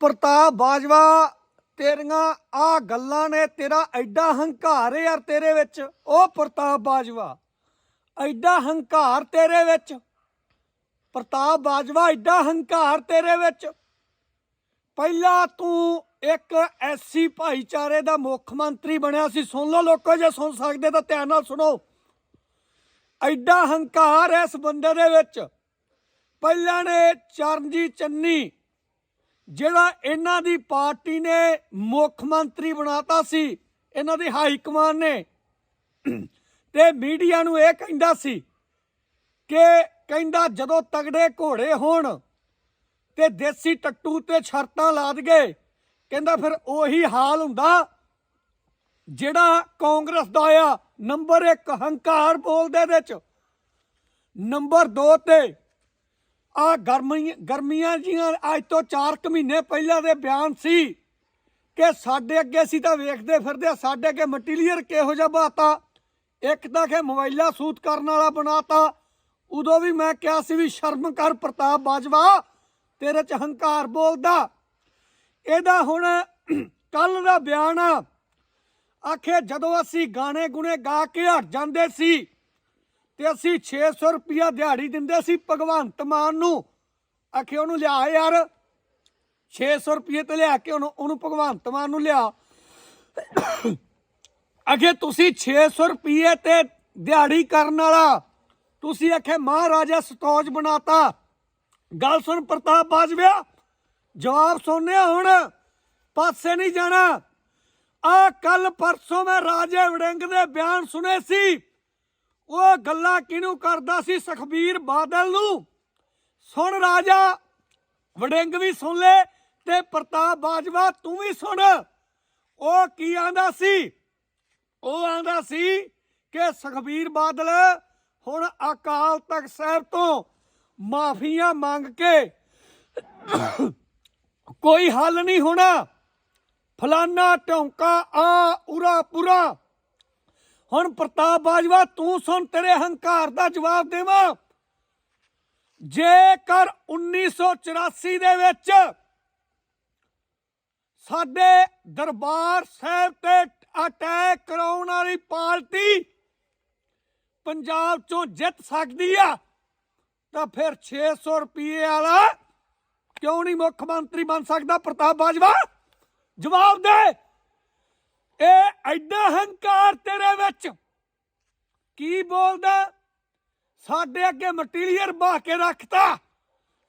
ਪ੍ਰਤਾਪ ਬਾਜਵਾ, ਤੇਰੀਆਂ ਆ ਗੱਲਾਂ ਨੇ ਤੇਰਾ ਐਡਾ ਹੰਕਾਰ ਹੈ ਯਾਰ ਤੇਰੇ ਵਿੱਚ। ਉਹ ਪ੍ਰਤਾਪ ਬਾਜਵਾ, ਐਡਾ ਹੰਕਾਰ ਤੇਰੇ ਵਿੱਚ। ਪ੍ਰਤਾਪ ਬਾਜਵਾ, ਐਡਾ ਹੰਕਾਰ ਤੇਰੇ ਵਿੱਚ। ਪਹਿਲਾਂ ਤੂੰ ਇੱਕ ਐਸੀ ਭਾਈਚਾਰੇ ਦਾ ਮੁੱਖ ਮੰਤਰੀ ਬਣਿਆ ਸੀ। ਸੁਣ ਲਓ ਲੋਕੋ, ਜੇ ਸੁਣ ਸਕਦੇ ਤਾਂ ਧਿਆਨ ਨਾਲ ਸੁਣੋ। ਐਡਾ ਹੰਕਾਰ ਇਸ ਬੰਦੇ ਦੇ ਵਿੱਚ। ਪਹਿਲਾਂ ਨੇ ਚਰਨਜੀਤ ਚੰਨੀ ਜਿਹੜਾ ਇਹਨਾਂ ਦੀ ਪਾਰਟੀ ਨੇ ਮੁੱਖ ਮੰਤਰੀ ਬਣਾਤਾ ਸੀ, ਇਹਨਾਂ ਦੀ ਹਾਈ ਕਮਾਨ ਨੇ। ਤੇ ਮੀਡੀਆ ਨੂੰ ਇਹ ਕਹਿੰਦਾ ਸੀ ਕਿ ਕਹਿੰਦਾ ਜਦੋਂ ਤਗੜੇ ਘੋੜੇ ਹੋਣ ਤੇ ਦੇਸੀ ਟੱਟੂ ਤੇ ਸ਼ਰਤਾਂ ਲਾ ਗਏ ਕਹਿੰਦਾ ਫਿਰ ਉਹੀ ਹਾਲ ਹੁੰਦਾ ਜਿਹੜਾ ਕਾਂਗਰਸ ਦਾ ਆ, ਨੰਬਰ 1 ਹੰਕਾਰ ਬੋਲਦੇ ਵਿੱਚ, ਨੰਬਰ 2 ਤੇ ਆ ਗਰਮੀ ਗਰਮੀਆਂ ਜੀਆਂ ਅੱਜ ਤੋਂ 4 ਕੁ ਮਹੀਨੇ ਪਹਿਲਾਂ ਦੇ ਬਿਆਨ ਸੀ ਕਿ ਸਾਡੇ ਅੱਗੇ ਅਸੀਂ ਤਾਂ ਵੇਖਦੇ ਫਿਰਦੇ ਸਾਡੇ ਅੱਗੇ ਮਟੀਰੀਅਲ ਕਿਹੋ ਜਿਹਾ ਬਾਤਾ ਇੱਕ ਤਾਂ ਕਿ ਮੋਬਾਈਲਾਂ ਸੂਤ ਕਰਨ ਵਾਲਾ ਬਣਾਤਾ। ਉਦੋਂ ਵੀ ਮੈਂ ਕਿਹਾ ਸੀ ਵੀ ਸ਼ਰਮ ਕਰ ਪ੍ਰਤਾਪ ਬਾਜਵਾ, ਤੇਰੇ ਚ ਹੰਕਾਰ ਬੋਲਦਾ। ਇਹਦਾ ਹੁਣ ਕੱਲ ਦਾ ਬਿਆਨ ਆ। ਆਖੇ ਜਦੋਂ ਅਸੀਂ ਗਾਣੇ ਗੁਣੇ ਗਾ ਕੇ ਹਟ ਜਾਂਦੇ ਸੀ ਤੇ ਅਸੀਂ 600 ਰੁਪਿਆ ਦਿਹਾੜੀ ਦਿੰਦੇ ਸੀ ਭਗਵੰਤ ਮਾਨ ਨੂੰ। ਆਖੇ ਉਹਨੂੰ ਲਿਆ ਯਾਰ। 600 ਰੁਪਏ ਤੇ ਲਿਆ ਕੇ ਉਹਨੂੰ ਉਹਨੂੰ ਭਗਵੰਤ ਮਾਨ ਨੂੰ ਲਿਆ। ਅਗੇ ਤੁਸੀਂ 600 ਰੁਪਏ ਤੇ ਦਿਹਾੜੀ ਕਰਨ ਵਾਲਾ। ਤੁਸੀਂ ਆਖੇ ਮਹਾਰਾਜਾ ਸਤੌਜ ਬਣਾਤਾ। ਗੱਲ ਸੁਣ ਪ੍ਰਤਾਪ ਬਾਜਵਾ। ਜਵਾਬ ਸੁਣਿਆ ਹੁਣ। ਪਾਸੇ ਨਹੀਂ ਜਾਣਾ। ਆ ਕੱਲ ਪਰਸੋਂ ਮੈਂ ਰਾਜੇ ਵੜਿੰਗ ਦੇ ਬਿਆਨ ਸੁਨੇ ਸੀ। ਉਹ ਗੱਲਾਂ ਕਿਹਨੂੰ ਕਰਦਾ ਸੀ ਸੁਖਬੀਰ ਬਾਦਲ ਨੂੰ? ਸੁਣ ਰਾਜਾ, ਵੜਿੰਗ ਵੀ ਸੁਣ ਲੈ ਤੇ ਪ੍ਰਤਾਪ ਬਾਜਵਾ ਤੂੰ ਵੀ ਸੁਣ। ਉਹ ਕੀ ਆਂਦਾ ਸੀ? ਉਹ ਆਂਦਾ ਸੀ ਕਿ ਸੁਖਬੀਰ ਬਾਦਲ ਹੁਣ ਅਕਾਲ ਤਖਤ ਸਾਹਿਬ ਤੋਂ ਮਾਫੀਆਂ ਮੰਗ ਕੇ ਕੋਈ ਹੱਲ ਨਹੀਂ ਹੋਣਾ। ਫਲਾਨਾ ਢੌਂਕਾ ਆ ਉਰਾ ਪੁਰਾ। ਹੁਣ ਪ੍ਰਤਾਪ ਬਾਜਵਾ, ਤੂੰ ਸੁਣ ਤੇਰੇ ਹੰਕਾਰ ਦਾ ਜਵਾਬ ਦੇਵਾਂ। ਜੇਕਰ 1984 ਦੇ ਵਿੱਚ ਸਾਡੇ ਦਰਬਾਰ ਸਾਹਿਬ ਤੇ ਅਟੈਕ ਕਰਾਉਣ ਵਾਲੀ ਪਾਰਟੀ ਪੰਜਾਬ ਚੋਂ ਜਿੱਤ ਸਕਦੀ ਆ, ਤਾਂ ਫਿਰ 600 ਰੁਪਏ ਵਾਲਾ ਕਿਉਂ ਨਹੀਂ ਮੁੱਖ ਮੰਤਰੀ ਬਣ ਸਕਦਾ? ਪ੍ਰਤਾਪ ਬਾਜਵਾ, ਜਵਾਬ ਦੇ। ਇਹ ਐਡਾ ਹੰਕਾਰ ਤੇਰੇ ਵਿੱਚ। ਕੀ ਬੋਲਦਾ? ਸਾਡੇ ਅੱਗੇ ਮਟੀਰੀਅਲ ਬਾਹ ਕੇ ਰੱਖਤਾ।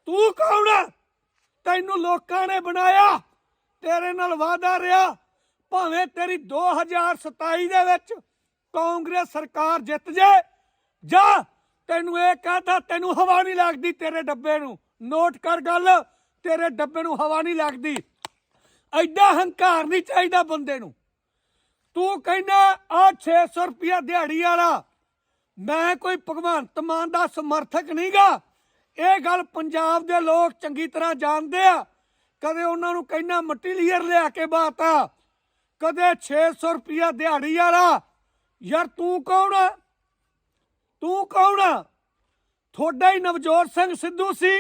ਤੂੰ ਕੌਣ ਤੈਨੂੰ ਲੋਕਾਂ ਨੇ ਬਣਾਇਆ। ਤੇਰੇ ਨਾਲ ਵਾਦਾ ਰਿਹਾ। ਭਾਵੇਂ ਤੇਰੀ 2027 ਦੇ ਵਿੱਚ ਕਾਂਗਰਸ ਸਰਕਾਰ ਜਿੱਤ ਜੇ, ਜਾ, ਤੈਨੂੰ ਇਹ ਕਹਤਾ, ਤੈਨੂੰ ਹਵਾ ਨਹੀਂ ਲੱਗਦੀ ਤੇਰੇ ਡੱਬੇ ਨੂੰ। ਨੋਟ ਕਰ ਗੱਲ, ਤੇਰੇ ਡੱਬੇ ਨੂੰ ਹਵਾ ਨਹੀਂ ਲੱਗਦੀ। ਐਡਾ ਹੰਕਾਰ ਨਹੀਂ ਚਾਹੀਦਾ ਬੰਦੇ ਨੂੰ। ਤੂੰ ਕਹਿੰਦਾ ਆ 600 ਰੁਪਿਆ ਦਿਹਾੜੀ ਵਾਲਾ। ਮੈਂ ਕੋਈ ਭਗਵੰਤ ਮਾਨ ਦਾ ਸਮਰਥਕ ਨਹੀਂਗਾ। ਇਹ ਗੱਲ ਪੰਜਾਬ ਦੇ ਲੋਕ ਚੰਗੀ ਤਰ੍ਹਾਂ ਜਾਣਦੇ ਆ। ਕਦੇ ਉਹਨਾਂ ਨੂੰ ਕਹਿੰਦਾ, ਮਟੀਰੀਅਲ ਲਿਆ ਕੇ ਬਾਤਾ। ਕਦੇ 600 ਰੁਪਿਆ ਦਿਹਾੜੀ ਵਾਲਾ। ਯਾਰ ਤੂੰ ਕੌਣ ਆ? ਤੂੰ ਕੌਣ ਆ? ਤੁਹਾਡਾ ਹੀ ਨਵਜੋਤ ਸਿੰਘ ਸਿੱਧੂ ਸੀ,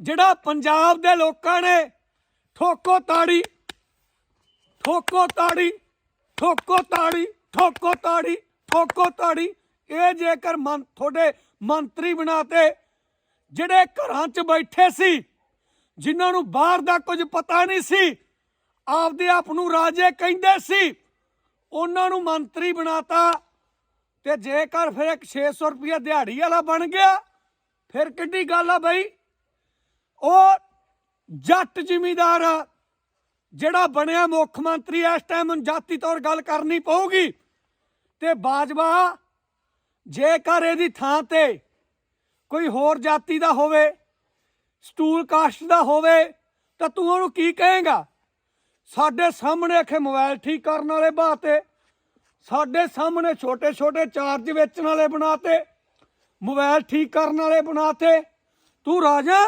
ਜਿਹੜਾ ਪੰਜਾਬ ਦੇ ਲੋਕਾਂ ਨੇ ਠੋਕੋ ਤਾੜੀ। ਠੋਕੋ ਤਾੜੀ ਠੋਕੋ ਤਾੜੀ ਠੋਕੋ ਤਾੜੀ ਠੋਕੋ ਤਾੜੀ। ਇਹ ਜੇਕਰ ਮਨ ਤੁਹਾਡੇ ਮੰਤਰੀ ਬਣਾਤੇ, ਜਿਹੜੇ ਘਰਾਂ 'ਚ ਬੈਠੇ ਸੀ, ਜਿਨ੍ਹਾਂ ਨੂੰ ਬਾਹਰ ਦਾ ਕੁਝ ਪਤਾ ਨਹੀਂ ਸੀ, ਆਪਦੇ ਆਪ ਨੂੰ ਰਾਜੇ ਕਹਿੰਦੇ ਸੀ, ਉਹਨਾਂ ਨੂੰ ਮੰਤਰੀ ਬਣਾਤਾ, ਤੇ ਜੇਕਰ ਫਿਰ ਇੱਕ 600 ਰੁਪਇਆ ਦਿਹਾੜੀ ਵਾਲਾ ਬਣ ਗਿਆ, ਫਿਰ ਕਿੱਡੀ ਗੱਲ ਆ ਬਈ? ਉਹ ਜੱਟ ਜ਼ਿਮੀਦਾਰ ਆ। ਜਿਹੜਾ ਬਣਿਆ ਮੁੱਖ ਮੰਤਰੀ ਇਸ ਟਾਈਮ ਹੁਣ ਜਾਤੀ ਤੌਰ ਗੱਲ ਕਰਨੀ ਪਊਗੀ। ਤੇ ਬਾਜਵਾ, ਜੇਕਰ ਇਹਦੀ ਥਾਂ ਤੇ ਕੋਈ ਹੋਰ ਜਾਤੀ ਦਾ ਹੋਵੇ, ਸਟੂਲ ਕਾਸਟ ਦਾ ਹੋਵੇ, ਤਾਂ ਤੂੰ ਉਹਨੂੰ ਕੀ ਕਹੇਗਾ? ਸਾਡੇ ਸਾਹਮਣੇ ਅਖੇ ਮੋਬਾਈਲ ਠੀਕ ਕਰਨ ਵਾਲੇ ਬਾਤੇ ਸਾਡੇ ਸਾਹਮਣੇ ਛੋਟੇ ਛੋਟੇ ਚਾਰਜ ਵੇਚਣ ਵਾਲੇ ਬਣਾਤੇ, ਮੋਬਾਈਲ ਠੀਕ ਕਰਨ ਵਾਲੇ ਬਣਾਤੇ। ਤੂੰ ਰਾਜਾ?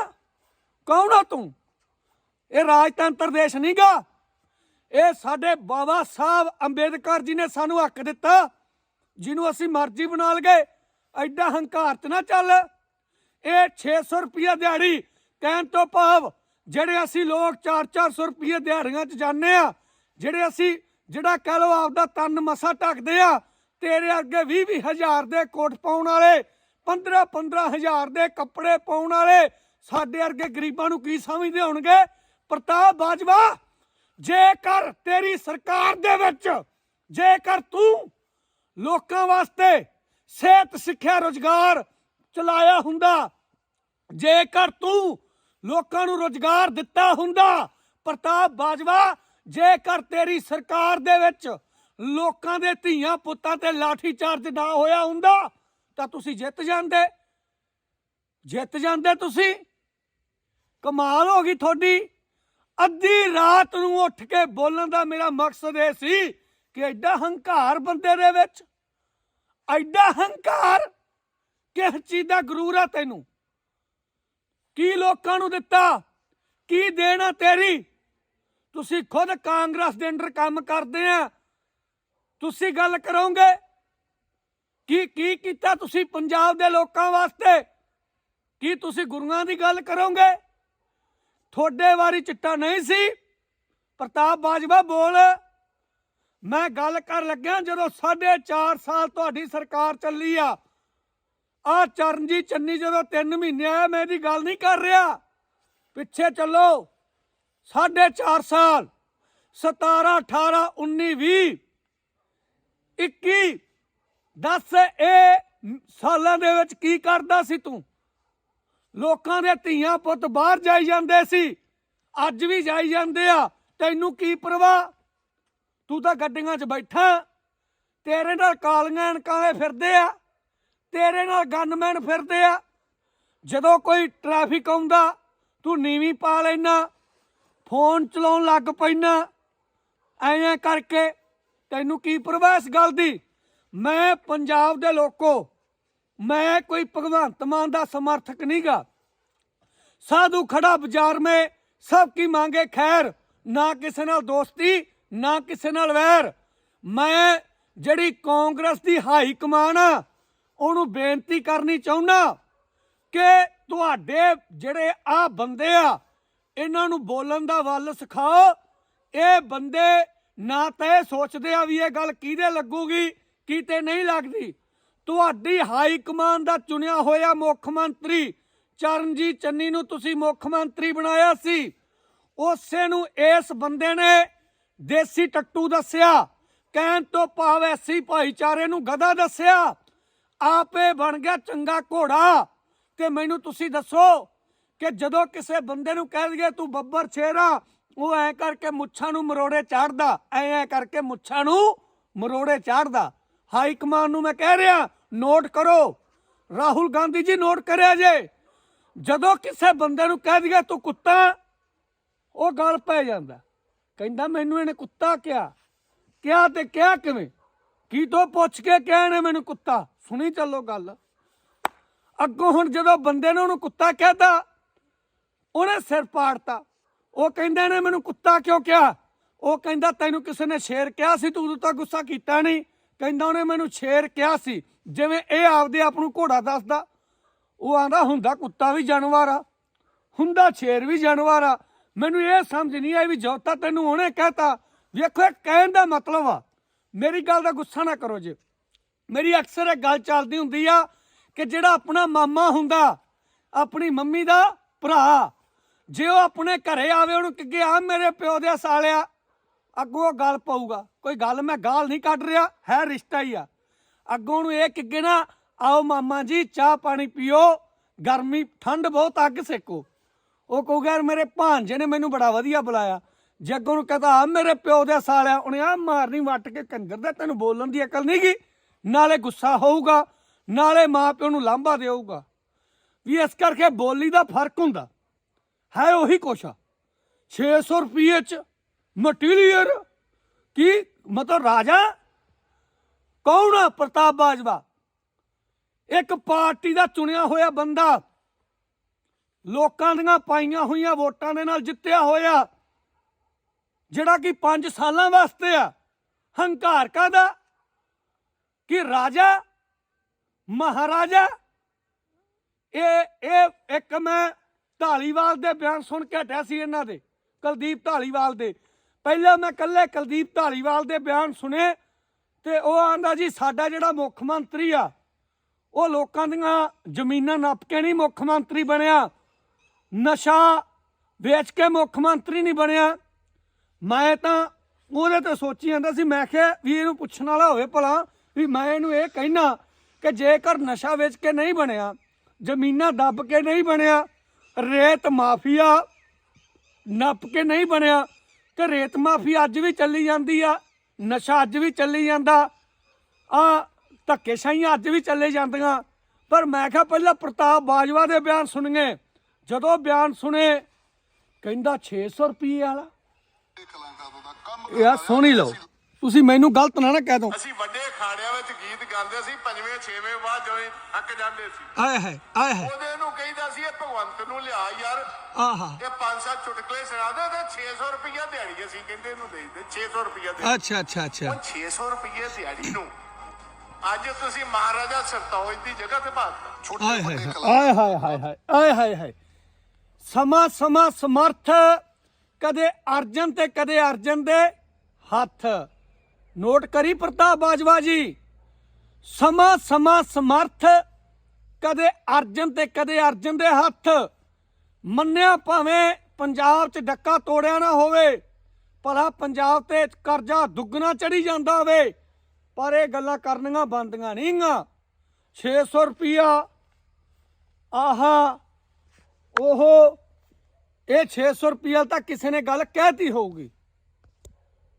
ਕੌਣ ਆ ਤੂੰ? ਇਹ ਰਾਜਤੰਤਰ ਦੇਸ਼ ਨਹੀਂਗਾ। ਇਹ ਸਾਡੇ ਬਾਬਾ ਸਾਹਿਬ ਅੰਬੇਦਕਰ ਜੀ ਨੇ ਸਾਨੂੰ ਹੱਕ ਦਿੱਤਾ, ਜਿਹਨੂੰ ਅਸੀਂ ਮਰਜ਼ੀ ਬਣਾ ਲਗੇ ਐਡਾ ਹੰਕਾਰ ਚ ਨਾ ਚੱਲ। ਇਹ 600 ਰੁਪਿਆ ਦਿਹਾੜੀ ਕਹਿਣ ਤੋਂ ਭਾਵ ਜਿਹੜੇ ਅਸੀਂ ਲੋਕ 4-400 ਰੁਪਏ ਦਿਹਾੜੀਆਂ 'ਚ ਜਾਂਦੇ ਆ, ਜਿਹੜੇ ਅਸੀਂ ਜਿਹੜਾ ਕਹਿ ਲਓ ਆਪਦਾ ਤਨ ਮਸਾ ਢੱਕਦੇ ਆ, ਤੇਰੇ ਅੱਗੇ 20-20 ਹਜ਼ਾਰ ਦੇ ਕੋਟ ਪਾਉਣ ਵਾਲੇ 15-15 ਹਜ਼ਾਰ ਦੇ ਕੱਪੜੇ ਪਾਉਣ ਵਾਲੇ, ਸਾਡੇ ਵਰਗੇ ਗਰੀਬਾਂ ਨੂੰ ਕੀ ਸਮਝਦੇ ਹੋਣਗੇ? ਪ੍ਰਤਾਪ ਬਾਜਵਾ, ਜੇਕਰ ਤੇਰੀ ਸਰਕਾਰ ਦੇ ਵਿੱਚ, ਜੇਕਰ ਤੂੰ ਲੋਕਾਂ ਵਾਸਤੇ ਸਿਹਤ, ਸਿੱਖਿਆ, ਰੋਜ਼ਗਾਰ ਚਲਾਇਆ ਹੁੰਦਾ, ਜੇਕਰ ਤੂੰ ਲੋਕਾਂ ਨੂੰ ਰੋਜ਼ਗਾਰ ਦਿੱਤਾ ਹੁੰਦਾ, ਪ੍ਰਤਾਪ ਬਾਜਵਾ, ਜੇਕਰ ਤੇਰੀ ਸਰਕਾਰ ਦੇ ਵਿੱਚ ਲੋਕਾਂ ਦੇ ਧੀਆਂ ਪੁੱਤਾਂ ਤੇ ਲਾਠੀ ਚਾਰਜ ਨਾ ਹੋਇਆ ਹੁੰਦਾ, ਤਾਂ ਤੁਸੀਂ ਜਿੱਤ ਜਾਂਦੇ। ਜਿੱਤ ਜਾਂਦੇ ਤੁਸੀਂ। ਕਮਾਲ ਹੋ ਗਈ ਤੁਹਾਡੀ। ਅੱਧੀ ਰਾਤ ਨੂੰ ਉੱਠ ਕੇ ਬੋਲਣ ਦਾ ਮੇਰਾ ਮਕਸਦ ਇਹ ਸੀ ਕਿ ਐਡਾ ਹੰਕਾਰ ਬੰਦੇ ਦੇ ਵਿੱਚ, ਐਡਾ ਹੰਕਾਰ ਕਿਸ ਚੀਜ਼ ਦਾ ਗਰੂਰ ਆ ਤੈਨੂੰ? ਕੀ ਲੋਕਾਂ ਨੂੰ ਦਿੱਤਾ? ਕੀ ਦੇਣਾ ਤੇਰੀ? ਤੁਸੀਂ ਖੁਦ ਕਾਂਗਰਸ ਦੇ ਅੰਡਰ ਕੰਮ ਕਰਦੇ ਆ। ਤੁਸੀਂ ਗੱਲ ਕਰੋਗੇ? ਕੀ ਕੀ ਕੀਤਾ ਤੁਸੀਂ ਪੰਜਾਬ ਦੇ ਲੋਕਾਂ ਵਾਸਤੇ? ਕੀ ਤੁਸੀਂ ਗੁਰੂਆਂ ਦੀ ਗੱਲ ਕਰੋਗੇ? ਤੁਹਾਡੇ ਵਾਰੀ ਚਿੱਟਾ ਨਹੀਂ ਸੀ। ਪ੍ਰਤਾਪ ਬਾਜਵਾ, ਬੋਲ। ਮੈਂ ਗੱਲ ਕਰ ਲੱਗਿਆ ਜਦੋਂ 4.5 ਸਾਲ ਤੁਹਾਡੀ ਸਰਕਾਰ ਚੱਲੀ ਆ। ਆ ਚਰਨਜੀਤ ਚੰਨੀ ਜਦੋਂ 3 ਮਹੀਨੇ ਆਇਆ, ਮੈਂ ਇਹਦੀ ਗੱਲ ਨਹੀਂ ਕਰ ਰਿਹਾ। ਪਿੱਛੇ ਚੱਲੋ। 4.5 ਸਾਲ 17 18 19 20 21 10 ਇਹ ਸਾਲਾਂ ਦੇ ਵਿੱਚ ਕੀ ਕਰਦਾ ਸੀ ਤੂੰ? ਲੋਕਾਂ ਦੇ ਧੀਆਂ ਪੁੱਤ ਬਾਹਰ ਜਾਈ ਜਾਂਦੇ ਸੀ। ਅੱਜ ਵੀ ਜਾਈ ਜਾਂਦੇ ਆ। ਤੈਨੂੰ ਕੀ ਪਰਵਾਹ? ਤੂੰ ਤਾਂ ਗੱਡੀਆਂ 'ਚ ਬੈਠਾ। ਤੇਰੇ ਨਾਲ ਕਾਲੀਆਂ ਅਣਕਾਂ ਵਾਲੇ ਫਿਰਦੇ ਆ। ਤੇਰੇ ਨਾਲ ਗਨਮੈਨ ਫਿਰਦੇ ਆ। ਜਦੋਂ ਕੋਈ ਟ੍ਰੈਫਿਕ ਆਉਂਦਾ, ਤੂੰ ਨੀਵੀਂ ਪਾ ਲੈਣਾ ਫੋਨ ਚਲਾਉਣ ਲੱਗ ਪੈਣਾ ਐਂ ਕਰਕੇ ਤੈਨੂੰ ਕੀ ਪਰਵਾਹ ਇਸ ਗੱਲ ਦੀ? ਮੈਂ ਪੰਜਾਬ ਦੇ ਲੋਕੋ ਮੈਂ ਕੋਈ ਭਗਵੰਤ ਮਾਨ ਦਾ ਸਮਰਥਕ ਨਹੀਂਗਾ। ਸਾਧੂ ਖੜਾ ਬਾਜ਼ਾਰ ਮੇ ਸਭ ਕੀ ਮੰਗੇ ਖੈਰ, ਨਾ ਕਿਸੇ ਨਾਲ ਦੋਸਤੀ, ਨਾ ਕਿਸੇ ਨਾਲ ਵੈਰ। ਮੈਂ ਜਿਹੜੀ ਕਾਂਗਰਸ ਦੀ ਹਾਈ ਕਮਾਨ ਆ, ਉਹਨੂੰ ਬੇਨਤੀ ਕਰਨੀ ਚਾਹੁੰਦਾ ਕਿ ਤੁਹਾਡੇ ਜਿਹੜੇ ਆ ਬੰਦੇ ਆ, ਇਹਨਾਂ ਨੂੰ ਬੋਲਣ ਦਾ ਵੱਲ ਸਿਖਾਓ। ਇਹ ਬੰਦੇ ਨਾ ਤਾਂ ਇਹ ਸੋਚਦੇ ਆ ਵੀ ਇਹ ਗੱਲ ਕਿਹਦੇ ਲੱਗੂਗੀ, ਕਿਤੇ ਨਹੀਂ ਲੱਗਦੀ। ਤੁਹਾਡੀ ਹਾਈ ਕਮਾਨ ਦਾ ਚੁਣਿਆ ਹੋਇਆ ਮੁੱਖ ਮੰਤਰੀ ਚਰਨਜੀਤ ਚੰਨੀ ਨੂੰ ਤੁਸੀਂ ਮੁੱਖ ਮੰਤਰੀ ਬਣਾਇਆ ਸੀ। ਉਸੇ ਨੂੰ ਇਸ ਬੰਦੇ ਨੇ ਦੇਸੀ ਟੱਟੂ ਦੱਸਿਆ, ਕਹਿਣ ਤੋਂ ਭਾਵ ਐਸੀ ਭਾਈਚਾਰੇ ਨੂੰ ਗਧਾ ਦੱਸਿਆ, ਆਪੇ ਬਣ ਗਿਆ ਚੰਗਾ ਘੋੜਾ। ਤੇ ਮੈਨੂੰ ਤੁਸੀਂ ਦੱਸੋ ਕਿ ਜਦੋਂ ਕਿਸੇ ਬੰਦੇ ਨੂੰ ਕਹਿ ਦਈਏ ਤੂੰ ਬੱਬਰ ਛੇਰਾ, ਉਹ ਐ ਕਰਕੇ ਮੁੱਛਾਂ ਨੂੰ ਮਰੋੜੇ ਚਾੜਦਾ, ਐ ਐ ਕਰਕੇ ਮੁੱਛਾਂ ਨੂੰ ਮਰੋੜੇ ਚਾੜਦਾ। ਹਾਈ ਕਮਾਨ ਨੂੰ ਮੈਂ ਕਹਿ ਰਿਹਾ, ਨੋਟ ਕਰੋ। ਰਾਹੁਲ ਗਾਂਧੀ ਜੀ ਨੋਟ ਕਰਿਆ ਜੇ। ਜਦੋਂ ਕਿਸੇ ਬੰਦੇ ਨੂੰ ਕਹਿ ਦਈਏ, ਤੂੰ ਕੁੱਤਾ ਉਹ ਗੱਲ ਪੈ ਜਾਂਦਾ। ਕਹਿੰਦਾ, ਮੈਨੂੰ ਇਹਨੇ ਕੁੱਤਾ ਕਿਹਾ। ਕਿਹਾ ਤੇ ਕਿਹਾ ਕਿਵੇਂ? ਕੀ ਤੋਂ ਪੁੱਛ ਕੇ ਕਿਹਾ ਇਹਨੇ ਮੈਨੂੰ ਕੁੱਤਾ? ਸੁਣੀ ਚੱਲੋ ਗੱਲ। ਅੱਗੋਂ ਹੁਣ ਜਦੋਂ ਬੰਦੇ ਨੇ ਉਹਨੂੰ ਕੁੱਤਾ ਕਹਿਤਾ, ਉਹਨੇ ਸਿਰ ਪਾੜਤਾ। ਉਹ ਕਹਿੰਦੇ ਨੇ ਮੈਨੂੰ ਕੁੱਤਾ ਕਿਉਂ ਕਿਹਾ? ਉਹ ਕਹਿੰਦਾ, ਤੈਨੂੰ ਕਿਸੇ ਨੇ ਸ਼ੇਰ ਕਿਹਾ ਸੀ, ਤੂੰ ਤਾਂ ਗੁੱਸਾ ਕੀਤਾ ਨਹੀਂ। ਕਹਿੰਦਾ ਉਹਨੇ ਮੈਨੂੰ ਸ਼ੇਰ ਕਿਹਾ ਸੀ, ਜਿਵੇਂ ਇਹ ਆਪਦੇ ਆਪ ਨੂੰ ਘੋੜਾ ਦੱਸਦਾ। ਉਹ ਆਂਦਾ, ਹੁੰਦਾ ਕੁੱਤਾ ਵੀ ਜਾਨਵਰ ਆ, ਹੁੰਦਾ ਸ਼ੇਰ ਵੀ ਜਾਨਵਰ ਆ। ਮੈਨੂੰ ਇਹ ਸਮਝ ਨਹੀਂ ਆਈ ਵੀ ਜੋਤਾ ਤੈਨੂੰ ਉਹਨੇ ਕਹਿਤਾ। ਵੇਖੋ, ਇਹ ਕਹਿਣ ਦਾ ਮਤਲਬ ਆ। ਮੇਰੀ ਗੱਲ ਦਾ ਗੁੱਸਾ ਨਾ ਕਰੋ ਜੇ। ਮੇਰੀ ਅਕਸਰ ਇਹ ਗੱਲ ਚੱਲਦੀ ਹੁੰਦੀ ਆ ਕਿ ਜਿਹੜਾ ਆਪਣਾ ਮਾਮਾ ਹੁੰਦਾ, ਆਪਣੀ ਮੰਮੀ ਦਾ ਭਰਾ, ਜੇ ਉਹ ਆਪਣੇ ਘਰੇ ਆਵੇ, ਉਹਨੂੰ ਕਿ ਆ ਮੇਰੇ ਪਿਓ ਦੇ ਸਾਲਿਆ ਅੱਗੋਂ ਉਹ ਗੱਲ ਪਊਗਾ। ਕੋਈ ਗੱਲ ਮੈਂ ਗਾਲ ਨਹੀਂ ਕੱਢ ਰਿਹਾ, ਹੈ ਰਿਸ਼ਤਾ ਹੀ ਆ। ਅੱਗੋਂ ਨੂੰ ਇਹ ਕਿੱਗੇ ਨਾ, ਆਓ ਮਾਮਾ ਜੀ, ਚਾਹ ਪਾਣੀ ਪੀਓ, ਗਰਮੀ, ਠੰਡ ਬਹੁਤ ਅੱਗ ਸੇਕੋ। ਉਹ ਕਹੂਗਾ, ਯਾਰ ਮੇਰੇ ਭਾਂਜੇ ਨੇ ਮੈਨੂੰ ਬੜਾ ਵਧੀਆ ਬੁਲਾਇਆ। ਜੇ ਅੱਗੋਂ ਨੂੰ ਕਹਤਾ ਮੇਰੇ ਪਿਓ ਦੇ ਸਾਲਿਆ, ਉਹਨੇ ਆ ਮਾਰਨੀ ਵੱਟ ਕੇ ਕੰਜਰ ਦਾ, ਤੈਨੂੰ ਬੋਲਣ ਦੀ ਅਕਲ ਨਹੀਂ ਗਈ ਨਾਲੇ ਗੁੱਸਾ ਹੋਊਗਾ, ਨਾਲੇ ਮਾਂ ਪਿਓ ਨੂੰ ਲਾਂਭਾ ਦੇਊਗਾ। ਵੀ ਇਸ ਕਰਕੇ ਬੋਲੀ ਦਾ ਫ਼ਰਕ ਹੁੰਦਾ। ਹੈ ਉਹੀ ਕੁਛ ਆ 600 ਰੁਪਏ ਚ ਮਟੀਰੀਅਲ? ਕੀ? ਮਤਲਬ ਰਾਜਾ। ਕੌਣ ਆ ਪ੍ਰਤਾਪ ਬਾਜਵਾ? ਇੱਕ ਪਾਰਟੀ ਦਾ ਚੁਣਿਆ ਹੋਇਆ ਬੰਦਾ। ਲੋਕਾਂ ਦੀਆਂ ਪਾਈਆਂ ਹੋਈਆਂ ਵੋਟਾਂ ਦੇ ਨਾਲ ਜਿੱਤਿਆ ਹੋਇਆ। ਜਿਹੜਾ ਕਿ 5 ਸਾਲਾਂ ਵਾਸਤੇ ਆ। ਹੰਕਾਰ ਕਾਦਾ ਕਿ ਰਾਜਾ? ਮਹਾਰਾਜਾ? ਇਹ ਇਹ ਇੱਕ ਮੈਂ ਢਾਲੀਵਾਲ ਦੇ ਬਿਆਨ ਸੁਣ ਕੇ ਹਟਿਆ ਸੀ ਇਹਨਾਂ ਦੇ। ਕੁਲਦੀਪ ਢਾਲੀਵਾਲ ਦੇ। ਪਹਿਲਾਂ ਮੈਂ ਕੱਲੇ ਕੁਲਦੀਪ ਢਾਲੀਵਾਲ ਦੇ ਬਿਆਨ ਸੁਣੇ ਤੇ ਉਹ ਆਂਦਾ ਜੀ, ਸਾਡਾ ਜਿਹੜਾ ਮੁੱਖ ਮੰਤਰੀ ਆ, ਉਹ ਲੋਕਾਂ ਦੀਆਂ ਜ਼ਮੀਨਾਂ ਨੱਪ ਕੇ ਨਹੀਂ ਮੁੱਖ ਮੰਤਰੀ ਬਣਿਆ। ਨਸ਼ਾ ਵੇਚ ਕੇ ਮੁੱਖ ਮੰਤਰੀ ਨਹੀਂ ਬਣਿਆ। ਮੈਂ ਤਾਂ ਉਹਦੇ ਤੇ ਸੋਚੀ ਜਾਂਦਾ ਸੀ, ਮੈਂ ਕਿਹਾ ਵੀ ਇਹਨੂੰ ਪੁੱਛਣ ਵਾਲਾ ਹੋਵੇ ਭਲਾ, ਵੀ ਮੈਂ ਇਹਨੂੰ ਇਹ ਕਹਿਣਾ ਕਿ ਜੇਕਰ ਨਸ਼ਾ ਵੇਚ ਕੇ ਨਹੀਂ ਬਣਿਆ, ਜ਼ਮੀਨਾਂ ਦੱਬ ਕੇ ਨਹੀਂ ਬਣਿਆ, ਰੇਤ ਮਾਫੀਆ ਨੱਪ ਕੇ ਨਹੀਂ ਬਣਿਆ ਤੇ ਰੇਤ ਮਾਫੀ ਅੱਜ ਵੀ ਚੱਲੀ ਜਾਂਦੀ ਆ ਨਸ਼ਾ ਅੱਜ ਵੀ ਚੱਲੀ ਜਾਂਦਾ। ਆ ਧੱਕੇਸ਼ਾਹੀਆਂ ਅੱਜ ਵੀ ਚੱਲੇ ਜਾਂਦੀਆਂ। ਪਰ ਮੈਂ ਕਿਹਾ ਪਹਿਲਾਂ ਪ੍ਰਤਾਪ ਬਾਜਵਾ ਦੇ ਬਿਆਨ ਸੁਣੀਏ। ਜਦੋਂ ਬਿਆਨ ਸੁਣੇ ਕਹਿੰਦਾ 600 ਰੁਪਏ ਵਾਲਾ। ਯਾਰ ਸੁਣ ਲਓ। ਤੁਸੀਂ ਮੈਨੂੰ ਗਲਤ ਨਾ ਨਾ ਕਹਿ ਦੋ ਅਸੀਂ ਵੱਡੇ ਅਖਾੜਿਆਂ ਗਾਉਂਦੇ ਸੀ ਪੰਜਵੇਂ ਛੇਵੇਂ ਬਾਅਦ ਜਦੋਂ ਥੱਕ ਜਾਂਦੇ ਸੀ। ਆਏ ਹੈ ਆਏ ਹੈ ਉਹਦੇ ਨੂੰ ਕਹਿੰਦਾ ਸੀ ਇਹ ਭਗਵੰਤ ਨੂੰ ਲਿਆ ਯਾਰ। ਆਹਾ। ਇਹ ਪੰਜ ਸੱਤ ਚੁਟਕਲੇ ਸੁਣਾ ਦੇ ਤੇ 600 ਰੁਪਈਆ ਦਿਹਾੜੀ ਅਸੀਂ ਕਹਿੰਦੇ ਇਹਨੂੰ ਦੇ ਦੇ 600 ਰੁਪਈਆ ਦੇ ਅੱਛਾ ਅੱਛਾ ਅੱਛਾ। ਉਹ 600 ਰੁਪਈਏ ਦਿਹਾੜੀ ਨੂੰ ਅੱਜ ਤੁਸੀਂ ਮਹਾਰਾਜਾ ਸਰਤੌਜ ਦੀ ਜਗ੍ਹਾ ਤੇ ਬਾਤ ਆਏ ਹਾਏ ਹਾਏ ਹਾਏ ਹਾਏ ਹਾਏ ਆਏ ਹਾਏ ਹਾਏ। ਸਮਾ ਸਮਾ ਸਮਰਥ ਕਦੇ ਅਰਜਨ ਤੇ ਕਦੇ ਅਰਜਨ ਦੇ ਹੱਥ। ਨੋਟ ਕਰੀ ਪ੍ਰਤਾਪ ਬਾਜਵਾ ਜੀ। ਸਮਾ ਸਮਾ ਸਮਰਥ, ਕਦੇ ਅਰਜਨ ਤੇ ਕਦੇ ਅਰਜਨ ਦੇ ਹੱਥ। ਮੰਨਿਆ ਭਾਵੇਂ ਪੰਜਾਬ 'ਚ ਡੱਕਾ ਤੋੜਿਆ ਨਾ ਹੋਵੇ, ਭਲਾ ਪੰਜਾਬ ਤੇ ਕਰਜ਼ਾ ਦੁੱਗਣਾ ਚੜੀ ਜਾਂਦਾ ਹੋਵੇ ਪਰ ਇਹ ਗੱਲਾਂ ਕਰਨੀਆਂ ਬੰਦੀਆਂ ਨਹੀਂਗਾ। 600 ਰੁਪਿਆ ਆਹਾ ਉਹ ਇਹ 600 ਰੁਪਿਆ ਤਾਂ ਕਿਸੇ ਨੇ ਗੱਲ ਕਹਿਤੀ ਹੋਊਗੀ।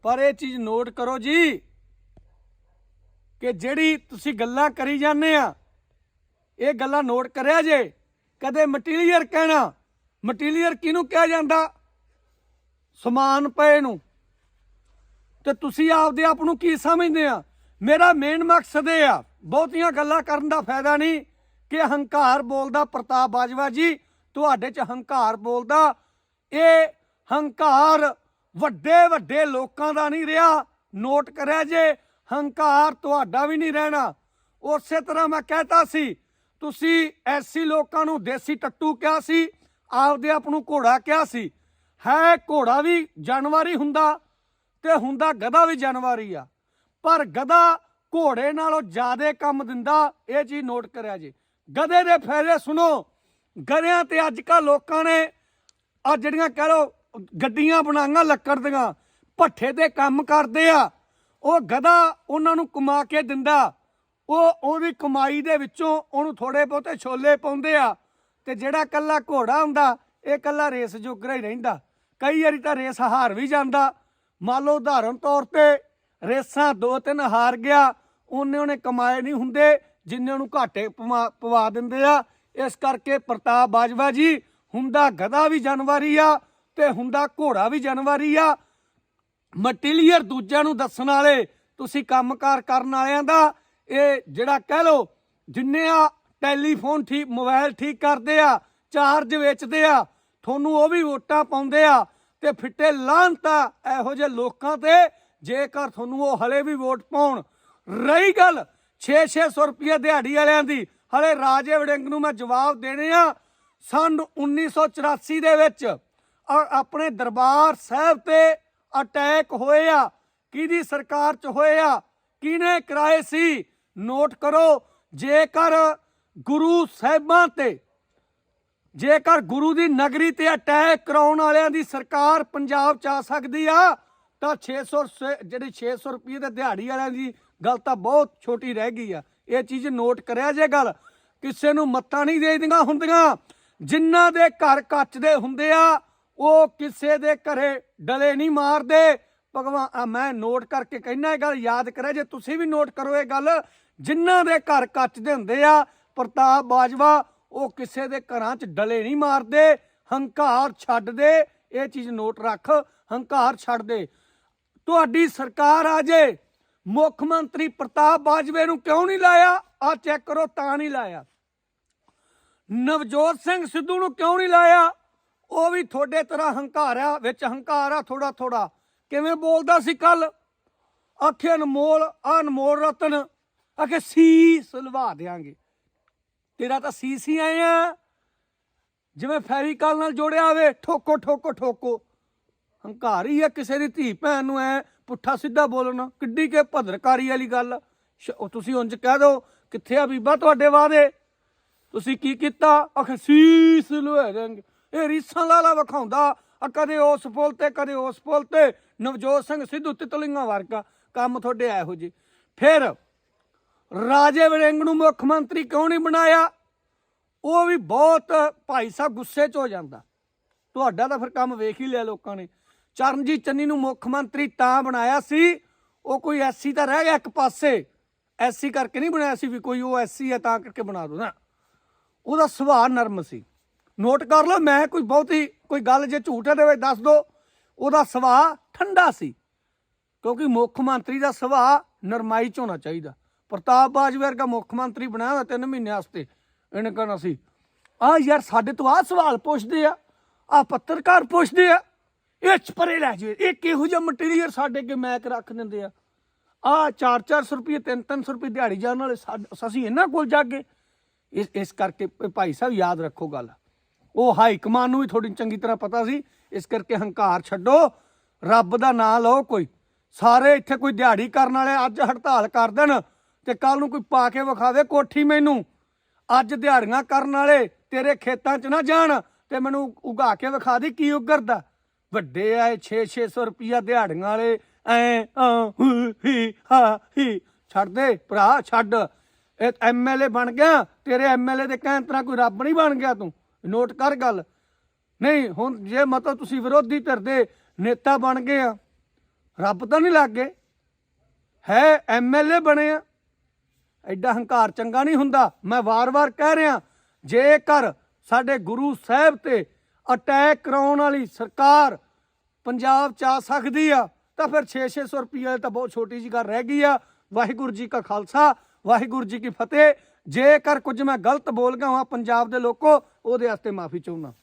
ਪਰ ਇਹ ਚੀਜ਼ ਨੋਟ ਕਰੋ ਜੀ। ਕਿ ਜਿਹੜੀ ਤੁਸੀਂ ਗੱਲਾਂ ਕਰੀ ਜਾਂਦੇ ਆ, ਇਹ ਗੱਲਾਂ ਨੋਟ ਕਰਿਆ ਜੇ। ਕਦੇ ਮਟੀਰੀਅਲ ਕਹਿਣਾ, ਮਟੀਰੀਅਲ ਕਿਹਨੂੰ ਕਿਹਾ ਜਾਂਦਾ? ਸਮਾਨ ਪਏ ਨੂੰ। ਤੇ ਤੁਸੀਂ ਆਪਦੇ ਆਪ ਨੂੰ ਕੀ ਸਮਝਦੇ ਆ? ਮੇਰਾ ਮੇਨ ਮਕਸਦ ਇਹ ਆ, ਬਹੁਤੀਆਂ ਗੱਲਾਂ ਕਰਨ ਦਾ ਫਾਇਦਾ ਨਹੀਂ ਕਿ ਹੰਕਾਰ ਬੋਲਦਾ ਪ੍ਰਤਾਪ ਬਾਜਵਾ ਜੀ, ਤੁਹਾਡੇ ਚ ਹੰਕਾਰ ਬੋਲਦਾ। ਇਹ ਹੰਕਾਰ ਵੱਡੇ ਵੱਡੇ ਲੋਕਾਂ ਦਾ ਨਹੀਂ ਰਿਹਾ। ਨੋਟ ਕਰਿਆ ਜੇ ਹੰਕਾਰ ਤੁਹਾਡਾ ਵੀ ਨਹੀਂ ਰਹਿਣਾ। ਉਸੇ ਤਰ੍ਹਾਂ ਮੈਂ ਕਹਿਤਾ ਸੀ, ਤੁਸੀਂ ਐਸੀ ਲੋਕਾਂ ਨੂੰ ਦੇਸੀ ਟੱਟੂ ਕਿਹਾ ਸੀ, ਆਪਦੇ ਆਪ ਨੂੰ ਘੋੜਾ ਕਿਹਾ ਸੀ। ਹੈ, ਘੋੜਾ ਵੀ ਜਾਨਵਰ ਹੁੰਦਾ ਤੇ ਹੁੰਦਾ ਗਧਾ ਵੀ ਜਾਨਵਰ ਆ। ਪਰ ਗਧਾ ਘੋੜੇ ਨਾਲੋਂ ਜ਼ਿਆਦਾ ਕੰਮ ਦਿੰਦਾ, ਇਹ ਚੀਜ਼ ਨੋਟ ਕਰਿਆ ਜੀ। ਗਧੇ ਦੇ ਫਾਇਦੇ ਸੁਣੋ, ਗਧਿਆਂ ਤੇ ਅੱਜ ਕੱਲ੍ਹ ਲੋਕਾਂ ਨੇ ਆ ਜਿਹੜੀਆਂ ਕਹ ਲੋ ਗੱਡੀਆਂ ਬਣਾਈਆਂ ਲੱਕੜ ਦੀਆਂ, ਭੱਠੇ ਤੇ ਕੰਮ ਕਰਦੇ ਆ ਉਹ ਗਧਾ ਉਹਨਾਂ ਨੂੰ ਕਮਾ ਕੇ ਦਿੰਦਾ। ਉਹ ਉਹਦੀ ਕਮਾਈ ਦੇ ਵਿੱਚੋਂ ਉਹਨੂੰ ਥੋੜੇ ਬਹੁਤੇ ਛੋਲੇ ਪਾਉਂਦੇ ਆ ਤੇ ਜਿਹੜਾ ਕੱਲਾ ਘੋੜਾ ਹੁੰਦਾ, ਇਹ ਕੱਲਾ ਰੇਸ ਜੋਗਰਾ ਹੀ ਰਹਿੰਦਾ। ਕਈ ਵਾਰੀ ਤਾਂ ਰੇਸ ਹਾਰ ਵੀ ਜਾਂਦਾ। ਮੰਨ ਲਓ ਉਦਾਹਰਨ ਤੌਰ ਤੇ ਰੇਸਾਂ ਦੋ ਤਿੰਨ ਹਾਰ ਗਿਆ, ਉਹਨੇ ਉਹਨੇ ਕਮਾਏ ਨਹੀਂ ਹੁੰਦੇ, ਜਿੰਨੇ ਉਹਨੂੰ ਘਾਟੇ ਪਵਾ ਪਵਾ ਦਿੰਦੇ ਆ। ਇਸ ਕਰਕੇ ਪ੍ਰਤਾਪ ਬਾਜਵਾ ਜੀ, ਹੁੰਦਾ ਗਧਾ ਵੀ ਜਾਨਵਰੀ ਆ ਤੇ ਹੁੰਦਾ ਘੋੜਾ ਵੀ ਜਾਨਵਰੀ ਆ। ਮਟੀਰੀਅਲ ਦੂਜਿਆਂ ਨੂੰ ਦੱਸਣ ਵਾਲੇ, ਤੁਸੀਂ ਕੰਮਕਾਰ ਕਰਨ ਵਾਲਿਆਂ ਦਾ, ਇਹ ਜਿਹੜਾ ਕਹਿ ਲੋ ਜਿੰਨੇ ਆ ਟੈਲੀਫੋਨ ਠੀਕ, ਮੋਬਾਈਲ ਠੀਕ ਕਰਦੇ ਆ, ਚਾਰਜ ਵੇਚਦੇ ਆ, ਤੁਹਾਨੂੰ ਉਹ ਵੀ ਵੋਟਾਂ ਪਾਉਂਦੇ ਆ, ਤੇ ਫਿੱਟੇ ਲਾਂਤਾ ਇਹੋ ਜਿਹੇ ਲੋਕਾਂ ਤੇ, ਜੇਕਰ ਤੁਹਾਨੂੰ ਉਹ ਹਲੇ ਵੀ ਵੋਟ ਪਾਉਣ। ਰਹੀ ਗੱਲ 6-600 ਰੁਪਏ ਦਿਹਾੜੀ ਵਾਲਿਆਂ ਦੀ, ਹਲੇ ਰਾਜੇ ਵੜਿੰਗ ਨੂੰ ਮੈਂ ਜਵਾਬ ਦੇਣੇ ਆ, ਸਨ 1984 ਦੇ ਵਿੱਚ ਆਪਣੇ ਦਰਬਾਰ ਸਾਹਿਬ ਤੇ ਅਟੈਕ ਹੋਏ ਆ? ਕਿਹਦੀ ਸਰਕਾਰ ਚ ਹੋਏ ਆ? ਕਿਹਨੇ ਕਰਾਏ ਸੀ? ਨੋਟ ਕਰੋ, ਜੇਕਰ ਗੁਰੂ ਸਾਹਿਬਾਂ ਤੇ, ਜੇਕਰ ਗੁਰੂ ਦੀ ਨਗਰੀ ਤੇ ਅਟੈਕ ਕਰਾਉਣ ਵਾਲਿਆਂ ਦੀ ਸਰਕਾਰ ਪੰਜਾਬ ਚ ਆ ਸਕਦੀ ਆ, ਤਾਂ 600 ਸੇ- ਜਿਹੜੀ 600 ਰੁਪਏ ਦੇ ਦਿਹਾੜੀ ਵਾਲਿਆਂ ਦੀ ਗੱਲ ਤਾਂ ਬਹੁਤ ਛੋਟੀ ਰਹਿ ਗਈ ਆ। ਇਹ ਚੀਜ਼ ਨੋਟ ਕਰਿਆ ਜੇ ਗੱਲ, ਕਿਸੇ ਨੂੰ ਮੱਤਾਂ ਨਹੀਂ ਦੇਦੀਆਂ ਹੁੰਦੀਆਂ। ਜਿਨ੍ਹਾਂ ਦੇ ਘਰ ਕੱਚ ਦੇ ਹੁੰਦੇ ਆ ਉਹ ਕਿਸੇ ਦੇ ਘਰੇ ਡਲੇ ਨਹੀਂ ਮਾਰਦੇ। ਭਗਵਾਨ ਮੈਂ ਨੋਟ ਕਰਕੇ ਕਹਿਣਾ ਇਹ ਗੱਲ ਯਾਦ ਕਰਿਆ ਜੇ ਤੁਸੀਂ ਵੀ ਨੋਟ ਕਰੋ ਇਹ ਗੱਲ, ਜਿਨ੍ਹਾਂ ਦੇ ਘਰ ਕੱਚ ਦੇ ਹੁੰਦੇ ਆ, ਪ੍ਰਤਾਪ ਬਾਜਵਾ, ਉਹ ਕਿਸੇ ਦੇ ਘਰਾਂ 'ਚ ਡਲੇ ਨਹੀਂ ਮਾਰਦੇ, ਹੰਕਾਰ ਛੱਡ ਦੇ, ਇਹ ਚੀਜ਼ ਨੋਟ ਰੱਖ, ਹੰਕਾਰ ਛੱਡ ਦੇ। ਤੁਹਾਡੀ ਸਰਕਾਰ ਆ ਜੇ, ਮੁੱਖ ਮੰਤਰੀ ਪ੍ਰਤਾਪ ਬਾਜਵੇ ਨੂੰ ਕਿਉਂ ਨਹੀਂ ਲਾਇਆ? ਆ ਚੈੱਕ ਕਰੋ, ਤਾਂ ਨਹੀਂ ਲਾਇਆ। ਨਵਜੋਤ ਸਿੰਘ ਸਿੱਧੂ ਨੂੰ ਕਿਉਂ ਨਹੀਂ ਲਾਇਆ? ਉਹ ਵੀ ਤੁਹਾਡੇ ਤਰ੍ਹਾਂ ਹੰਕਾਰਿਆ ਵਿੱਚ ਹੰਕਾਰ ਆ ਥੋੜਾ ਥੋੜਾ ਕਿਵੇਂ ਬੋਲਦਾ ਸੀ ਕੱਲ? ਆਖੇ ਅਨਮੋਲ ਅਨਮੋਲ ਰਤਨ, ਆਖੇ ਸੀ ਸੁਲਵਾ ਦੇਾਂਗੇ ਤੇਰਾ ਤਾਂ ਸੀ ਸੀ ਆਏ ਆ ਜਿਵੇਂ ਫੈਵੀਕਲ ਨਾਲ ਜੋੜਿਆ ਹੋਵੇ, ਠੋਕੋ ਠੋਕੋ ਠੋਕੋ। ਹੰਕਾਰ ਹੀ ਆ ਕਿਸੇ ਦੀ ਧੀ ਭੈਣ ਨੂੰ ਐ ਪੁੱਠਾ ਸਿੱਧਾ ਬੋਲਣਾ। ਕਿੱਡੀ ਕੇ ਭਦਰਕਾਰੀ ਵਾਲੀ ਗੱਲ। ਸ਼- ਤੁਸੀਂ ਉਂਝ ਕਹਿ ਦਿਓ ਕਿੱਥੇ ਆ ਬੀਬਾ ਤੁਹਾਡੇ ਵਾਦੇ ਤੁਸੀਂ ਕੀ ਕੀਤਾ? ਅਖ ਸੀਸ ਲੋਏ ਦੇਣਗੇ ਇਹ ਰੀਸਾਂ ਲਾਲਾ ਵਿਖਾਉਂਦਾ। ਆ ਕਦੇ ਉਸ ਪੁਲ ਤੇ, ਕਦੇ ਉਸ ਪੁਲ ਤੇ। ਨਵਜੋਤ ਸਿੰਘ ਸਿੱਧੂ ਤਿਤਲਿੰਗਾਂ ਵਰਗਾ। ਕੰਮ ਤੁਹਾਡੇ ਇਹੋ ਜੀ ਫਿਰ ਰਾਜੇ ਵੜਿੰਗ ਨੂੰ ਮੁੱਖ ਮੰਤਰੀ ਕਿਉਂ ਨਹੀਂ ਬਣਾਇਆ? ਉਹ ਵੀ ਬਹੁਤ ਭਾਈ ਸਾਹਿਬ ਗੁੱਸੇ 'ਚ ਹੋ ਜਾਂਦਾ। ਤੁਹਾਡਾ ਤਾਂ ਫਿਰ ਕੰਮ ਵੇਖ ਹੀ ਲਿਆ ਲੋਕਾਂ ਨੇ। ਚਰਨਜੀਤ ਚੰਨੀ ਨੂੰ ਮੁੱਖ ਮੰਤਰੀ ਤਾਂ ਬਣਾਇਆ ਸੀ। ਉਹ ਕੋਈ ਐਸੀ ਤਾਂ ਰਹਿ ਗਿਆ ਇੱਕ ਪਾਸੇ। ਐਸੀ ਕਰਕੇ ਨਹੀਂ ਬਣਾਇਆ ਸੀ ਵੀ ਕੋਈ ਉਹ ਐਸੀ ਹੈ ਤਾਂ ਕਰਕੇ ਬਣਾ ਦੋ ਨਾ। ਉਹਦਾ ਸੁਭਾਅ ਨਰਮ ਸੀ। ਨੋਟ ਕਰ ਲਓ, ਮੈਂ ਕੋਈ ਬਹੁਤੀ ਕੋਈ ਗੱਲ ਜੇ ਝੂਠ ਹੈ ਦੇ ਵਿੱਚ ਦੱਸ ਦੋ ਉਹਦਾ ਸੁਭਾਅ ਠੰਡਾ ਸੀ। ਕਿਉਂਕਿ ਮੁੱਖ ਮੰਤਰੀ ਦਾ ਸੁਭਾਅ ਨਰਮਾਈ ਚ ਹੋਣਾ ਚਾਹੀਦਾ। ਪ੍ਰਤਾਪ ਬਾਜਵਾ ਵਰਗਾ ਮੁੱਖ ਮੰਤਰੀ ਬਣਾਇਆ ਤਿੰਨ ਮਹੀਨੇ ਵਾਸਤੇ। ਇਹਨੇ ਕਹਿਣਾ ਸੀ, ਆ ਯਾਰ ਸਾਡੇ ਤੋਂ ਆ ਸਵਾਲ ਪੁੱਛਦੇ ਆ ਆ ਪੱਤਰਕਾਰ ਪੁੱਛਦੇ ਆ, ਇਹ ਚ ਪਰੇ ਲੈ ਜਾਵੇ। ਇਹ ਕਿਹੋ ਜਿਹਾ ਮਟੀਰੀਅਲ ਸਾਡੇ ਅੱਗੇ ਮੈਕ ਰੱਖ ਦਿੰਦੇ ਆ? ਆ 4-400 ਰੁਪਏ 3-300 ਰੁਪਏ ਦਿਹਾੜੀ ਜਾਣ ਵਾਲੇ ਸਾਡ- ਅਸੀਂ ਇਹਨਾਂ ਕੋਲ ਜਾਗੇ ਇਸ ਇਸ ਕਰਕੇ ਭਾਈ ਸਾਹਿਬ ਯਾਦ ਰੱਖੋ ਗੱਲ। ਉਹ ਹਾਈ ਕਮਾਨ ਨੂੰ ਵੀ ਥੋੜੀ ਚੰਗੀ ਤਰ੍ਹਾਂ ਪਤਾ ਸੀ, ਇਸ ਕਰਕੇ ਹੰਕਾਰ ਛੱਡੋ, ਰੱਬ ਦਾ ਨਾਂ ਲਓ ਕੋਈ। ਸਾਰੇ ਇੱਥੇ ਕੋਈ ਦਿਹਾੜੀ ਕਰਨ ਵਾਲੇ ਅੱਜ ਹੜਤਾਲ ਕਰ ਦੇਣ ਤੇ ਕੱਲ ਨੂੰ ਕੋਈ ਪਾ ਕੇ ਵਿਖਾਵੇ ਕੋਠੀ ਮੈਨੂੰ। ਅੱਜ ਦਿਹਾੜੀਆਂ ਕਰਨ ਵਾਲੇ ਤੇਰੇ ਖੇਤਾਂ 'ਚ ਨਾ ਜਾਣ ਤੇ ਮੈਨੂੰ ਉਗਾ ਕੇ ਵਿਖਾ ਦੇ ਕੀ ਉਗਰਦਾ ਵੱਡੇ ਆ 6-600 ਰੁਪਿਆ ਦਿਹਾੜੀਆਂ ਵਾਲੇ, ਐ ਹੀ, ਹਾ, ਹੀ ਛੱਡ ਦੇ, ਭਰਾ, ਛੱਡ। ਇਹ ਐਮਐਲਏ ਬਣ ਗਿਆ, ਤੇਰੇ ਐਮਐਲਏ ਦੇ ਕਹਿਣ ਤਰ੍ਹਾਂ ਕੋਈ ਰੱਬ ਨਹੀਂ ਬਣ ਗਿਆ ਤੂੰ। ਨੋਟ ਕਰ ਗੱਲ। ਨਹੀਂ, ਹੁਣ ਜੇ ਮਤਲਬ ਤੁਸੀਂ ਵਿਰੋਧੀ ਧਿਰ ਦੇ ਨੇਤਾ ਬਣ ਗਏ ਆ, ਰੱਬ ਤਾਂ ਨਹੀਂ ਲੱਗ ਗਏ। ਹੈ ਐਮਐਲਏ ਬਣੇ ਆ। ਐਡਾ ਹੰਕਾਰ ਚੰਗਾ ਨਹੀਂ ਹੁੰਦਾ। ਮੈਂ ਵਾਰ-ਵਾਰ ਕਹਿ ਰਿਹਾ, ਜੇਕਰ ਸਾਡੇ ਗੁਰੂ ਸਾਹਿਬ ਤੇ ਅਟੈਕ ਕਰਾਉਣ ਵਾਲੀ ਸਰਕਾਰ ਪੰਜਾਬ ਚ ਆ ਸਕਦੀ ਆ, ਤਾਂ ਫਿਰ 6-600 ਰੁਪਏ ਤਾਂ ਬਹੁਤ ਛੋਟੀ ਜੀ ਗੱਲ ਰਹਿ ਗਈ ਆ। ਵਾਹਿਗੁਰੂ ਜੀ ਕਾ ਖਾਲਸਾ, ਵਾਹਿਗੁਰੂ ਜੀ ਕੀ ਫਤਿਹ। ਜੇਕਰ ਕੁਝ ਮੈਂ ਗਲਤ ਬੋਲ ਗਿਆ ਹਾਂ ਪੰਜਾਬ ਦੇ ਲੋਕੋ ਉਹਦੇ ਵਾਸਤੇ ਮਾਫੀ ਚਾਹੁੰਦਾ।